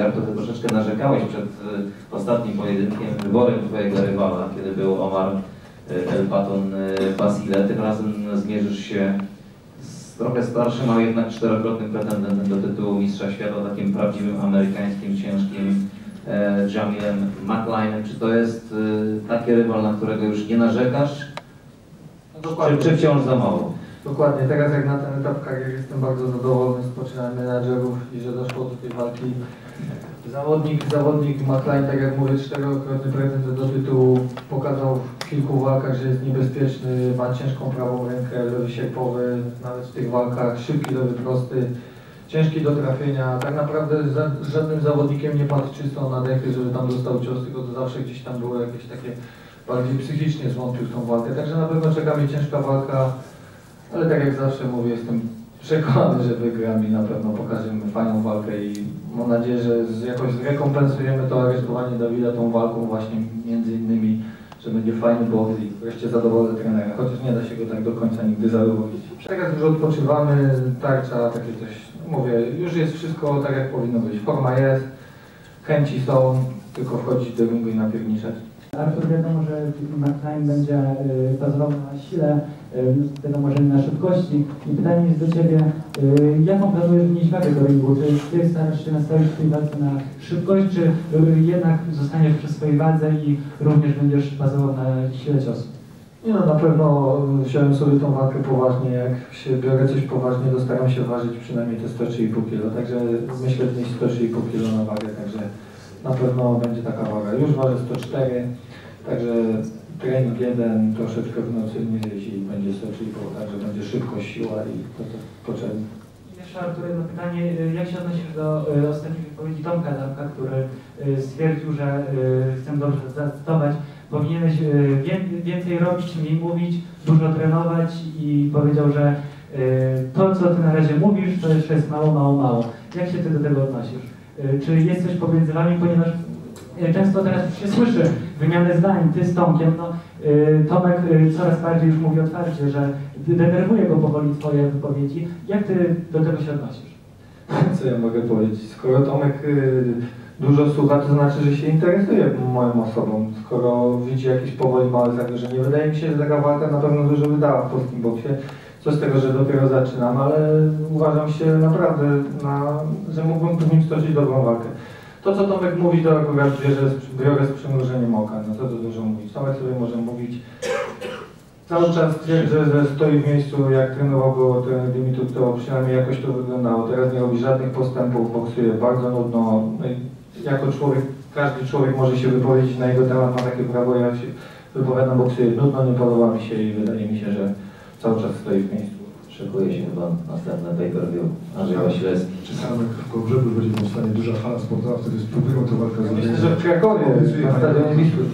Artur, ty troszeczkę narzekałeś przed y, ostatnim pojedynkiem, wyborem twojego rywala, kiedy był Omar y, El Paton y, Basile. Tym razem zmierzysz się z trochę starszym, ale jednak czterokrotnym pretendentem do tytułu Mistrza Świata, takim prawdziwym amerykańskim, ciężkim Jamilem McLeanem. Czy to jest taki rywal, na którego już nie narzekasz, czy, czy wciąż za mało? Dokładnie, teraz jak na ten etap kariery jestem bardzo zadowolony z poczynań menadżerów i że doszło do tej walki. Zawodnik, zawodnik McLean, tak jak mówię, czterokrotny pretendent do tytułu, pokazał w kilku walkach, że jest niebezpieczny, ma ciężką prawą rękę, lewy sierpowy, nawet w tych walkach, szybki lewy prosty, ciężki do trafienia. Tak naprawdę z żadnym zawodnikiem nie padł czysto na dechy, żeby tam dostał cios, tylko to zawsze gdzieś tam było jakieś takie bardziej psychicznie w tą walkę. Także na pewno czeka mnie ciężka walka. Ale tak jak zawsze mówię, jestem przekonany, że wygram i na pewno pokażemy fajną walkę i mam nadzieję, że jakoś zrekompensujemy to aresztowanie Dawida tą walką właśnie między innymi, że będzie fajny boks i wreszcie zadowolę trenera, chociaż nie da się go tak do końca nigdy zadowodzić. Teraz już odpoczywamy, tarcza, takie coś, mówię, już jest wszystko tak jak powinno być, forma jest, chęci są, tylko wchodzić do ringu i napierniczać. Artur wiadomo, że McLean będzie bazował na sile, y, wiadomo, że na szybkości. I pytanie jest do Ciebie, y, jaką planujesz wnieść wagę do ringu? Czy Ty starasz się nastawić tej walce na szybkość, czy jednak zostaniesz przy swojej wadze i również będziesz bazował na sile ciosu? Nie no, na pewno wziąłem sobie tą walkę poważnie. Jak się biorę coś poważnie, to staram się ważyć przynajmniej te 103,5 kg. Także myślę wnieść 103,5 kg na wagę, także na pewno będzie taka waga. Już ważę 104, także trening jeden, troszeczkę w nocy zjeść i będzie 103,5, także będzie szybko, siła i to, to potrzebne. Jeszcze Artur, jedno pytanie. Jak się odnosisz do y, ostatniej wypowiedzi Tomka Adamka, który y, stwierdził, że y, chcę dobrze zacytować, powinieneś wię- więcej robić, mniej mówić, dużo trenować i powiedział, że to, co ty na razie mówisz, to jeszcze jest mało, mało, mało. Jak się ty do tego odnosisz? Y, Czy jest coś pomiędzy wami, ponieważ y, często teraz się słyszy wymianę zdań, ty z Tomkiem, no y, Tomek coraz bardziej już mówi otwarcie, że denerwuje go powoli twoje wypowiedzi. Jak ty do tego się odnosisz? Co ja mogę powiedzieć? Skoro Tomek dużo słucha, to znaczy, że się interesuje moją osobą. Skoro widzi jakieś powoli małe zagrożenie, wydaje mi się, że taka walka na pewno dużo wydała w polskim boksie. Co z tego, że dopiero zaczynam, ale uważam się naprawdę, na, że mógłbym z nim stoczyć dobrą walkę. To, co Tomek mówi, to akurat bierze, z- biorę z przymrużeniem oka. No co tu dużo mówić. Tomek sobie może mówić. Cały czas twierdzi, że stoi w miejscu, jak trenował go trener Dimitru, to przynajmniej jakoś to wyglądało. Teraz nie robi żadnych postępów, boksuje bardzo nudno. No jako człowiek, każdy człowiek może się wypowiedzieć na jego temat, ma takie prawo, ja się wypowiadam, boksuję nudno, nie podoba mi się i wydaje mi się, że cały czas stoi w miejscu. Szykuje się chyba następne pay-per-view. Andrzej Wasilewski. Czekamy w Kołobrzegu, będzie powstanie duża fala sportowa, wtedy spróbujemy tę walkę Myślę, zorganizować. że w Krakowie, na stadionie Wisły.